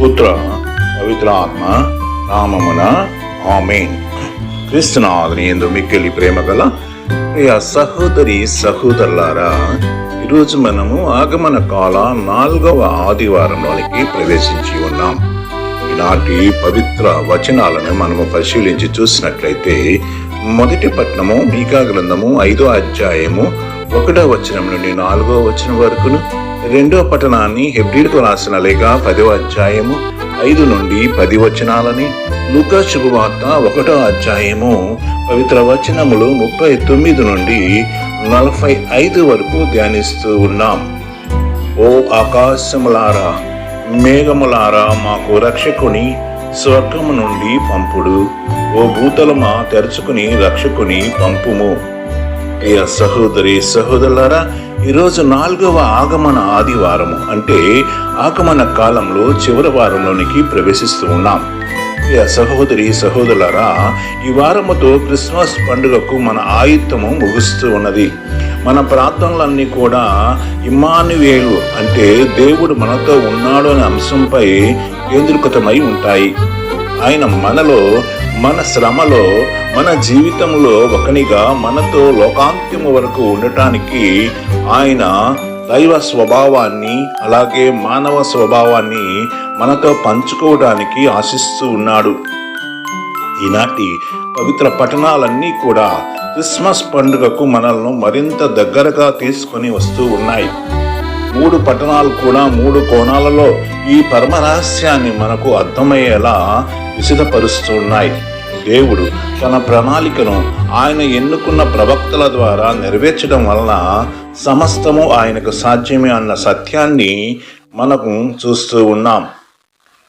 పుత్ర పవిత్ర ఆత్మ నామమున ఆమెన్. క్రీస్తునాథుని ఎందు మిక్కిలి ప్రేమ గల ప్రియ సహోదరి సహోదరులారా ఈరోజు మనము ఆగమన కాల నాలుగవ ఆదివారంలోనికి ప్రవేశించి ఉన్నాం. ఈనాటి పవిత్ర వచనాలను మనము పరిశీలించి చూసినట్లయితే మొదటి పట్టణము మీకా గ్రంథము ఐదో అధ్యాయము ఒకటో వచనం నుండి నాలుగో వచనం వరకును రెండో పట్టణాన్ని హెబ్రిల్కు రాసిన లేఖ పదవ అధ్యాయము ఐదు నుండి పది వచనాలని లూకా శుభవార్త ఒకటో అధ్యాయము పవిత్ర వచనములు ముప్పై తొమ్మిది నుండి నలభై ఐదు వరకు ధ్యానిస్తూ ఉన్నాం. ఓ ఆకాశములారా మేఘములారా మాకు రక్షకుని స్వర్గము నుండి పంపుడు. ఓ భూతలమా తెరుచుకుని రక్షకుని పంపుము. ప్రియ సహోదరి సహోదరులారా ఈరోజు నాలుగవ ఆగమన ఆదివారము. అంటే ఆగమన కాలంలో చివరి వారంలోనికి ప్రవేశిస్తూ ఉన్నాం. ప్రియ సహోదరి సహోదరులారా ఈ వారముతో క్రిస్మస్ పండుగకు మన ఆయుత్తము ముగుస్తూ ఉన్నది. మన ప్రార్థనలన్నీ కూడా ఇమానువేలు అంటే దేవుడు మనతో ఉన్నాడు అనే అంశంపై కేంద్రీకృతమై ఉంటాయి. ఆయన మనలో మన శ్రమలో మన జీవితంలో ఒకనిగా మనతో లోకాంత్యము వరకు ఉండటానికి ఆయన దైవ స్వభావాన్ని అలాగే మానవ స్వభావాన్ని మనతో పంచుకోవడానికి ఆశిస్తూ ఉన్నాడు. ఈనాటి పవిత్ర పట్టణాలన్నీ కూడా క్రిస్మస్ పండుగకు మనల్ని మరింత దగ్గరగా తీసుకొని వస్తూ ఉన్నాయి. మూడు పట్టణాలు కూడా మూడు కోణాలలో ఈ పరమరహస్యాన్ని మనకు అర్థమయ్యేలా విసిదపరుస్తున్నాయి దేవుడు తన ప్రణాళికను ఆయన ఎన్నుకున్న ప్రవక్తల ద్వారా నెరవేర్చడం వలన సమస్తము ఆయనకు సాధ్యమే అన్న సత్యాన్ని మనకు చూస్తూ ఉన్నాం.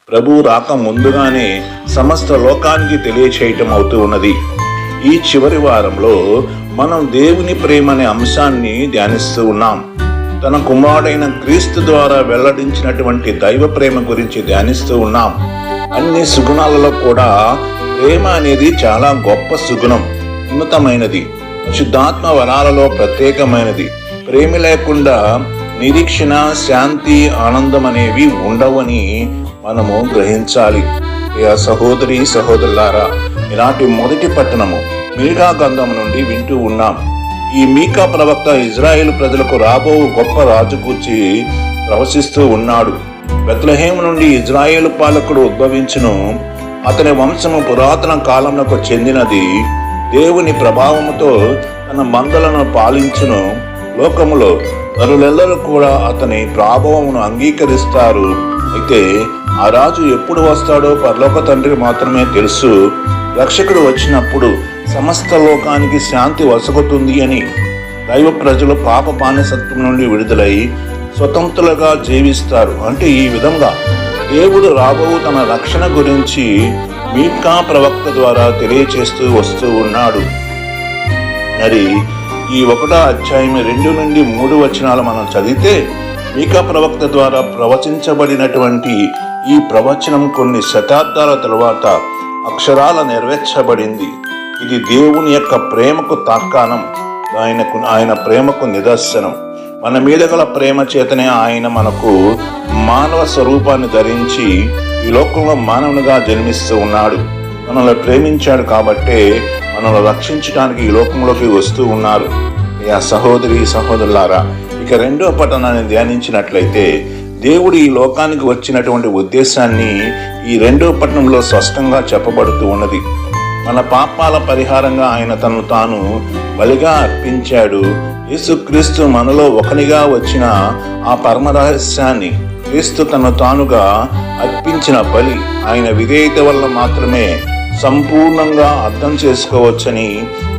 ప్రభు రాక ముందుగానే సమస్త లోకానికి తెలియచేయటం అవుతూ ఉన్నది. ఈ చివరి వారంలో మనం దేవుని ప్రేమ అనే అంశాన్ని ధ్యానిస్తూ ఉన్నాం. తన కుమారుడైన క్రీస్తు ద్వారా వెల్లడించినటువంటి దైవ ప్రేమ గురించి ధ్యానిస్తూ ఉన్నాం. అన్ని సుగుణాలలో కూడా ప్రేమ అనేది చాలా గొప్ప సుగుణం. ఉన్నతమైనది. శుద్ధాత్మ వరాలలో ప్రత్యేకమైనది. ప్రేమ లేకుండా నిరీక్షణ శాంతి ఆనందం అనేవి ఉండవని మనము గ్రహించాలి. సహోదరి సహోదరులారా ఇలాంటి మొదటి పట్టణము మీకా గంధం నుండి వింటూ ఉన్నాం. ఈ మీకా ప్రవక్త ఇజ్రాయేల్ ప్రజలకు రాబో గొప్ప రాజు కూర్చి ప్రవశిస్తూ ఉన్నాడు. బెత్లహేము నుండి ఇజ్రాయేల్ పాలకుడు ఉద్భవించును. అతని వంశము పురాతన కాలంలో చెందినది. దేవుని ప్రభావముతో తన మందలను పాలించును. లోకములో నరులెల్లరూ కూడా అతని ప్రాభవమును అంగీకరిస్తారు. అయితే ఆ రాజు ఎప్పుడు వస్తాడో పరలోక తండ్రికి మాత్రమే తెలుసు. రక్షకుడు వచ్చినప్పుడు సమస్త లోకానికి శాంతి వసగుతుంది అని దైవ ప్రజలు పాప బానిసత్వం నుండి విడుదలై స్వతంత్రులుగా జీవిస్తారు. అంటే ఈ విధంగా దేవుడు రాబో తన రక్షణ గురించి మీకా ప్రవక్త ద్వారా తెలియచేస్తూ వస్తూ ఉన్నాడు. మరి ఈ ఒకటో అధ్యాయం రెండు నుండి మూడు వచనాలు మనం చదివితే మీకా ప్రవక్త ద్వారా ప్రవచించబడినటువంటి ఈ ప్రవచనం కొన్ని శతాబ్దాల తరువాత అక్షరాల నెరవేర్చబడింది. ఇది దేవుని యొక్క ప్రేమకు తార్కాణం. ఆయనకు ఆయన ప్రేమకు నిదర్శనం. మన మీద గల ప్రేమ చేతనే ఆయన మనకు మానవ స్వరూపాన్ని ధరించి ఈ లోకంలో మానవునిగా జన్మిస్తూ ఉన్నాడు. మనల్ని ప్రేమించాడు కాబట్టే మనల్ని రక్షించడానికి ఈ లోకంలోకి వస్తూ ఉన్నారు. ఆ సహోదరి సహోదరులారా ఇక రెండో పట్టణాన్ని ధ్యానించినట్లయితే దేవుడు ఈ లోకానికి వచ్చినటువంటి ఉద్దేశాన్ని ఈ రెండో పట్టణంలో స్పష్టంగా చెప్పబడుతూ ఉన్నది. మన పాపాల పరిహారంగా ఆయన తను తాను బలిగా అర్పించాడు. యేసుక్రీస్తు మనలో ఒకనిగా వచ్చిన ఆ పరమరహస్యాన్ని క్రీస్తు తన తానుగా అర్పించిన బలి ఆయన విధేయత వల్ల మాత్రమే సంపూర్ణంగా అర్థం చేసుకోవచ్చని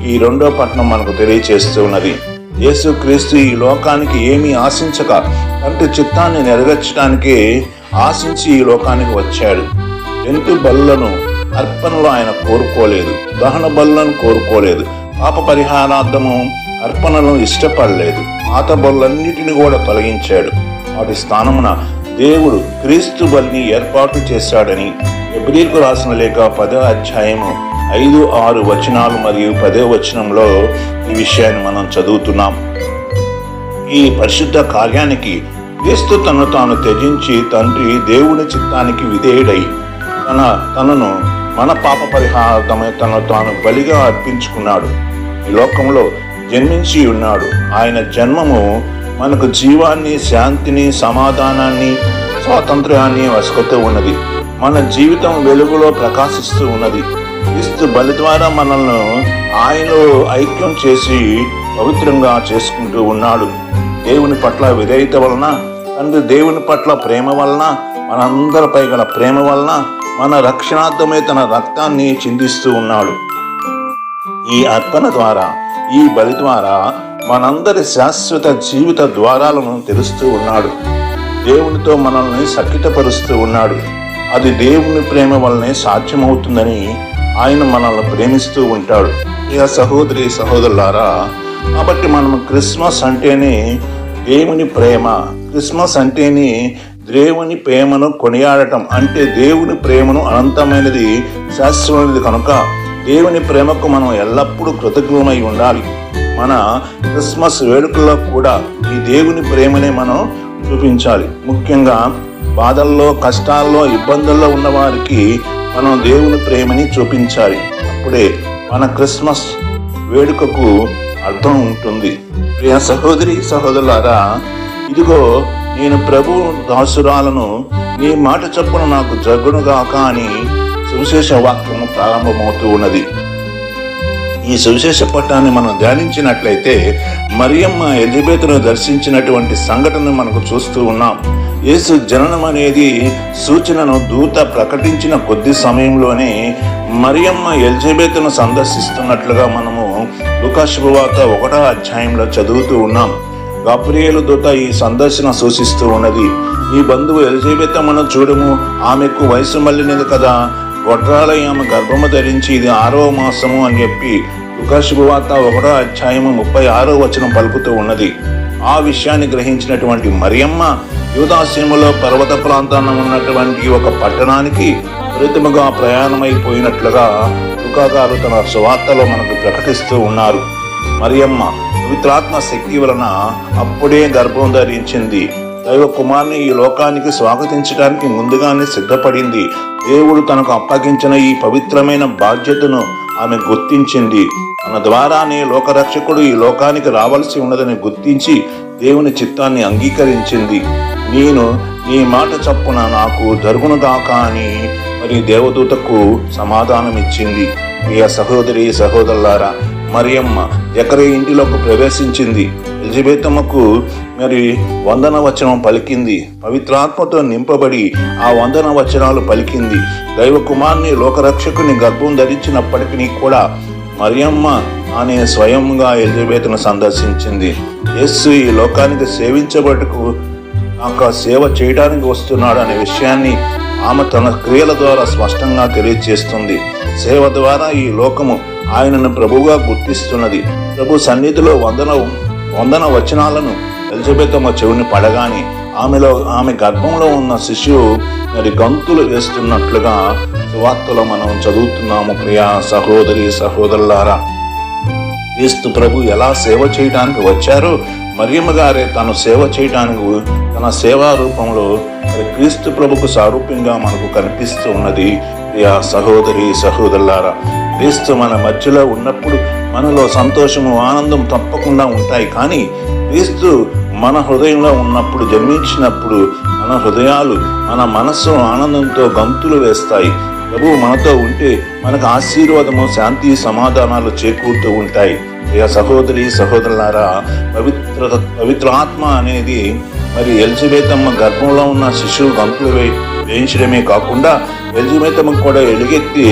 ఈ రెండో పట్టణం మనకు తెలియచేస్తున్నది యేసుక్రీస్తు ఈ లోకానికి ఏమీ ఆశించక తండ్రి చిత్తాన్ని నెరవేర్చడానికే ఆశించి ఈ లోకానికి వచ్చాడు. జంతు బలులను అర్పణలో ఆయన కోరుకోలేదు. దహన బలులను కోరుకోలేదు. పాప పరిహారార్థము అర్పణలను ఇష్టపడలేదు. పాత బొల్లన్నిటిని కూడా తొలగించాడు. వాటి స్థానమున దేవుడు క్రీస్తు బలిని ఏర్పాటు చేశాడని ఎబ్రిల్కు రాసిన లేక పదో అధ్యాయము ఐదు ఆరు వచనాలు మరియు పదే వచనంలో ఈ విషయాన్ని మనం చదువుతున్నాం. ఈ పరిశుద్ధ కార్యానికి క్రీస్తు తను తాను త్యజించి తండ్రి దేవుని చిత్తానికి విధేయుడై తన తనను మన పాప పరిహారమై తను తాను బలిగా అర్పించుకున్నాడు. ఈ లోకంలో జన్మించి ఉన్నాడు. ఆయన జన్మము మనకు జీవాన్ని శాంతిని సమాధానాన్ని స్వాతంత్ర్యాన్ని వసుకుతూ ఉన్నది. మన జీవితం వెలుగులో ప్రకాశిస్తూ ఉన్నది. క్రీస్తు బలి ద్వారా మనల్ని ఆయనలో ఐక్యం చేసి పవిత్రంగా చేసుకుంటూ ఉన్నాడు. దేవుని పట్ల విధేయత వలన తండ్రి దేవుని పట్ల ప్రేమ వలన మనందరిపై గల ప్రేమ వలన మన రక్షణార్థమే తన రక్తాన్ని చిందిస్తూ ఉన్నాడు. ఈ అర్పణ ద్వారా ఈ బలి ద్వారా మనందరి శాశ్వత జీవిత ద్వారాలను తెలుస్తూ ఉన్నాడు. దేవునితో మనల్ని సక్కితపరుస్తూ ఉన్నాడు. అది దేవుని ప్రేమ వల్లనే సాధ్యమవుతుందని ఆయన మనల్ని ప్రేమిస్తూ ఉంటాడు. ఇక సహోదరి సహోదరులారా కాబట్టి మనం క్రిస్మస్ అంటేనే దేవుని ప్రేమ. క్రిస్మస్ అంటేనే దేవుని ప్రేమను కొనియాడటం అంటే దేవుని ప్రేమను అనంతమైనది శాశ్వతమైనది కనుక దేవుని ప్రేమకు మనం ఎల్లప్పుడూ కృతజ్ఞమై ఉండాలి. మన క్రిస్మస్ వేడుకల్లో కూడా ఈ దేవుని ప్రేమనే మనం చూపించాలి. ముఖ్యంగా బాధల్లో కష్టాల్లో ఇబ్బందుల్లో ఉన్న వారికి మనం దేవుని ప్రేమని చూపించాలి. అప్పుడే మన క్రిస్మస్ వేడుకకు అర్థం ఉంటుంది. ప్రియ సహోదరి సహోదరులారా ఇదిగో నేను ప్రభు దాసురాలను నీ మాట చొప్పున నాకు జరుగునుగాక అని సువిశేష వాక్యం ప్రారంభమవుతూ ఉన్నది. ఈ సువిశేష పట్టాన్ని మనం ధ్యానించినట్లయితే మరియమ్మ ఎలిజబెత్ను దర్శించినటువంటి సంఘటనను మనకు చూస్తూ ఉన్నాం. యేసు జననం అనేది సూచనను దూత ప్రకటించిన కొద్ది సమయంలోనే మరియమ్మ ఎలిజబెత్ను సందర్శిస్తున్నట్లుగా మనము లుకాశుభవార్త ఒకటో అధ్యాయంలో చదువుతూ ఉన్నాం. గాబ్రియేలు దూత ఈ సందర్శన సూచిస్తూ ఉన్నది. ఈ బంధువు ఎలిజబెత్తమ్మను చూడము. ఆమెకు వయసు మళ్ళినది కదా. గొడ్రాల ఆమె గర్భము ధరించి ఇది ఆరవ మాసము అని చెప్పి శుభవార్త ఒకటో అధ్యాయము ముప్పై ఆరో వచనం పలుకుతూ ఉన్నది. ఆ విషయాన్ని గ్రహించినటువంటి మరియమ్మ యూదాసీమలో పర్వత ప్రాంతాన ఉన్నటువంటి ఒక పట్టణానికి త్వరితముగా ప్రయాణమైపోయినట్లుగా లుకా గారు తన సువార్తలో మనకు ప్రకటిస్తూ ఉన్నారు. మరియమ్మ పవిత్రాత్మ శక్తి వలన అప్పుడే గర్భం ధరించింది. దైవ కుమార్ని ఈ లోకానికి స్వాగతించడానికి ముందుగానే సిద్ధపడింది. దేవుడు తనకు అప్పగించిన ఈ పవిత్రమైన బాధ్యతను ఆమె గుర్తించింది. తన ద్వారానే లోకరక్షకుడు ఈ లోకానికి రావాల్సి ఉన్నదని గుర్తించి దేవుని చిత్తాన్ని అంగీకరించింది. నేను నీ మాట చప్పున నాకు జరుగునుగాక అని మరి దేవదూతకు సమాధానం ఇచ్చింది ప్రియ సహోదరి సహోదరులారా మరియమ్మ ఎకరే ఇంటిలోకి ప్రవేశించింది. ఎలిజబెత్తమ్మకు మరి వందన వచనం పలికింది. పవిత్రాత్మతో నింపబడి ఆ వందన వచనాలు పలికింది. దైవ కుమార్ని లోకరక్షకుని గర్భం ధరించినప్పటికీ కూడా మరియమ్మ అనే స్వయంగా ఎలిజబెత్ను సందర్శించింది. యస్సు ఈ లోకానికి సేవించబట్టుకు నాకు సేవ చేయడానికి వస్తున్నాడు అనే విషయాన్ని ఆమె తన క్రియల ద్వారా స్పష్టంగా తెలియజేస్తుంది. సేవ ద్వారా ఈ లోకము ఆయనను ప్రభువుగా గుర్తిస్తున్నది. ప్రభు సన్నిధిలో వందన వందన వచనాలను ఎలిజబెతమ్మ చెవిని పడగానే ఆమెలో ఆమె గర్భంలో ఉన్న శిశువు మరి గంతులు వేస్తున్నట్లుగా సువార్తలో మనం చదువుతున్నాము ప్రియా సహోదరి సహోదరులారా. క్రీస్తు ప్రభు ఎలా సేవ చేయడానికి వచ్చారో మరియమ్మ గారే తను సేవ చేయడానికి తన సేవా రూపంలో క్రీస్తు ప్రభుకు సారూప్యంగా మనకు కనిపిస్తూ ఉన్నది ప్రియా సహోదరి సహోదరులారా. క్రీస్తు మన మధ్యలో ఉన్నప్పుడు మనలో సంతోషము ఆనందం తప్పకుండా ఉంటాయి. కానీ క్రీస్తు మన హృదయంలో ఉన్నప్పుడు జన్మించినప్పుడు మన హృదయాలు మన మనస్సు ఆనందంతో గంతులు వేస్తాయి. ప్రభు మనతో ఉంటే మనకు ఆశీర్వాదము శాంతి సమాధానాలు చేకూరుతూ ఉంటాయి. ఇక సహోదరి సహోదరులారా పవిత్ర పవిత్రాత్మ అనేది మరి ఎలిజబెతమ్మ గర్భంలో ఉన్న శిశువు గంతులు వేయించడమే కాకుండా ఎలిజబెతమ్మ కూడా ఎలుగెత్తి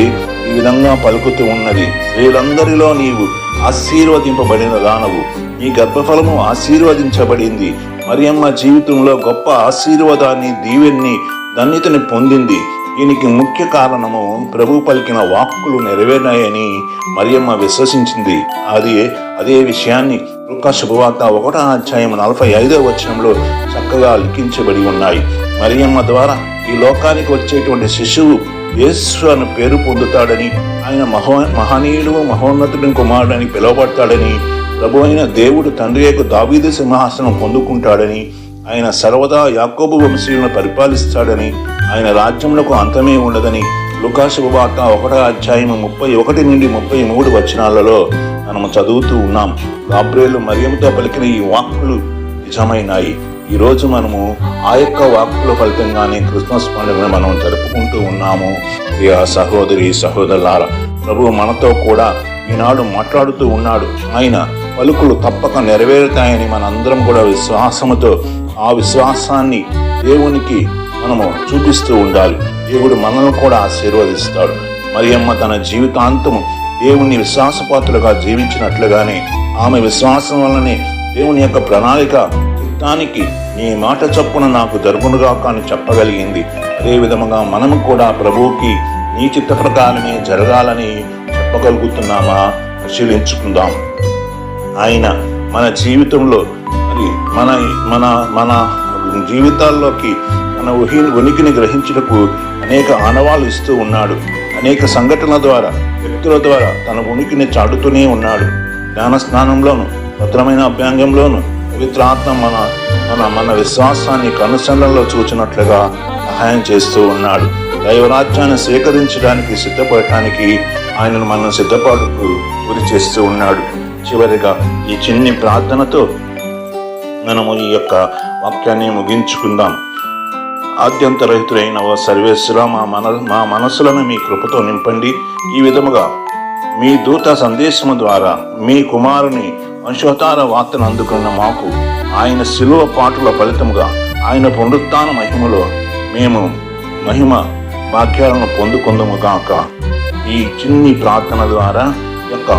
ఈ విధంగా పలుకుతూ ఉన్నది. స్త్రీలందరిలో నీవు ఆశీర్వదింపబడిన దానవు. నీ గర్భఫలము ఆశీర్వదించబడింది. మరియమ్మ జీవితంలో గొప్ప ఆశీర్వాదాన్ని దీవెన్ని ధన్యతని పొందింది. దీనికి ముఖ్య కారణము ప్రభు పలికిన వాక్కులు నెరవేరాయని మరియమ్మ విశ్వసించింది. అది అదే విషయాన్ని లుకా శుభవార్త ఒకటో అధ్యాయం నలభై ఐదో వచనంలో చక్కగా లిఖించబడి ఉన్నాయి. మరియమ్మ ద్వారా ఈ లోకానికి వచ్చేటువంటి శిశువు యేసు అని పేరు పొందుతాడని ఆయన మహో మహనీయుడు మహోన్నతుడిని కుమారుడని పిలువబడతాడని ప్రభు అయిన దేవుడు తండ్రి యొక్క దావీదు సింహాసనం పొందుకుంటాడని ఆయన సర్వదా యాకోబు వంశీయులను పరిపాలిస్తాడని ఆయన రాజ్యములకు అంతమే ఉండదని లుకాశుభ వార్త ఒకటో అధ్యాయం ముప్పై ఒకటి నుండి ముప్పై మూడు వచనాలలో మనము చదువుతూ ఉన్నాం. గాబ్రేలు మరియంతో పలికిన ఈ వాక్కులు నిజమైనాయి. ఈరోజు మనము ఆ యొక్క వాక్కుల ఫలితంగానే క్రిస్మస్ పండుగను మనం జరుపుకుంటూ ఉన్నాము. ఇక సహోదరి సహోదరులారా ప్రభు మనతో కూడా ఈనాడు మాట్లాడుతూ ఉన్నాడు. ఆయన పలుకులు తప్పక నెరవేరుతాయని మనందరం కూడా విశ్వాసముతో ఆ విశ్వాసాన్ని దేవునికి మనము చూపిస్తూ ఉండాలి. దేవుడు మనల్ని కూడా ఆశీర్వదిస్తాడు. మరియమ్మ తన జీవితాంతము దేవుని విశ్వాసపాత్రులుగా జీవించినట్లుగానే ఆమె విశ్వాసం వల్లనే దేవుని యొక్క ప్రణాళిక దానికి నీ మాట చొప్పున నాకు జరుగునుగా కానీ చెప్పగలిగింది. అదే విధముగా మనము కూడా ప్రభువుకి నీ చిత్త ప్రకారమే జరగాలని చెప్పగలుగుతున్నామా? పరిశీలించుకుందాం. ఆయన మన జీవితంలో మరి మన మన మన జీవితాల్లోకి మన ఉహి ఉనికిని గ్రహించుటకు అనేక ఆనవాలు ఇస్తూ ఉన్నాడు. అనేక సంఘటనల ద్వారా వ్యక్తుల ద్వారా తన ఉనికిని చాటుతూనే ఉన్నాడు. జ్ఞాన స్నానంలోను భద్రమైన అభ్యాంగంలోను పవిత్రాత్మ మన మన మన విశ్వాసాన్ని కనుసండంలో చూచినట్లుగా సహాయం చేస్తూ ఉన్నాడు. దైవరాజ్యాన్ని స్వీకరించడానికి సిద్ధపడటానికి ఆయనను మనం సిద్ధపాటుకు గురి చేస్తూ ఉన్నాడు. చివరిగా ఈ చిన్ని ప్రార్థనతో మనము ఈ యొక్క వాక్యాన్ని ముగించుకుందాం. ఆద్యంతరహితులైన ఓ సర్వేశ్వర మా మన మా మనసులను మీ కృపతో నింపండి. ఈ విధముగా మీ దూత సందేశము ద్వారా మీ కుమారుని వంశోతార వార్తను అందుకున్న మాకు ఆయన శిలువ పాటుల ఫలితముగా ఆయన పునరుత్న మహిమలో మేము మహిమ భాగ్యాలను పొందుకుందము కాక ఈ చిన్ని ప్రార్థన ద్వారా యొక్క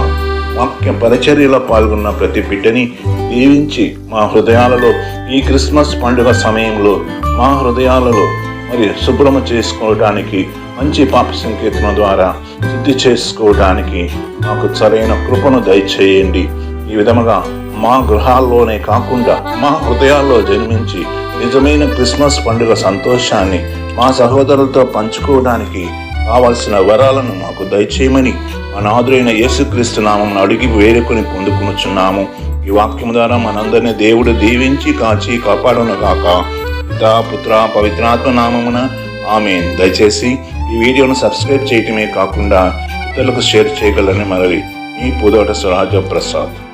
వాక్య పరిచర్యలో పాల్గొన్న ప్రతి బిడ్డని దీవించి మా హృదయాలలో ఈ క్రిస్మస్ పండుగ సమయంలో మా హృదయాలలో మరి శుభ్రమ చేసుకోవడానికి మంచి పాప సంకేతన ద్వారా శుద్ధి చేసుకోవడానికి మాకు సరైన కృపను దయచేయండి. ఈ విధముగా మా గృహాల్లోనే కాకుండా మా హృదయాల్లో జన్మించి నిజమైన క్రిస్మస్ పండుగ సంతోషాన్ని మా సహోదరులతో పంచుకోవడానికి కావలసిన వరాలను మాకు దయచేయమని మా నాదురైన యేసుక్రీస్తు నామం అడిగి వేడుకొని పొందుకునుచున్నాము. ఈ వాక్యం ద్వారా మనందరినీ దేవుడు దీవించి కాచి కాపాడును గాక. పితా పుత్ర పవిత్రాత్మ నామమున ఆమె దయచేసి ఈ వీడియోను సబ్స్క్రైబ్ చేయటమే కాకుండా ఇతరులకు షేర్ చేయగలని మనవి మీ పుదోట స్వరాజ ప్రసాద్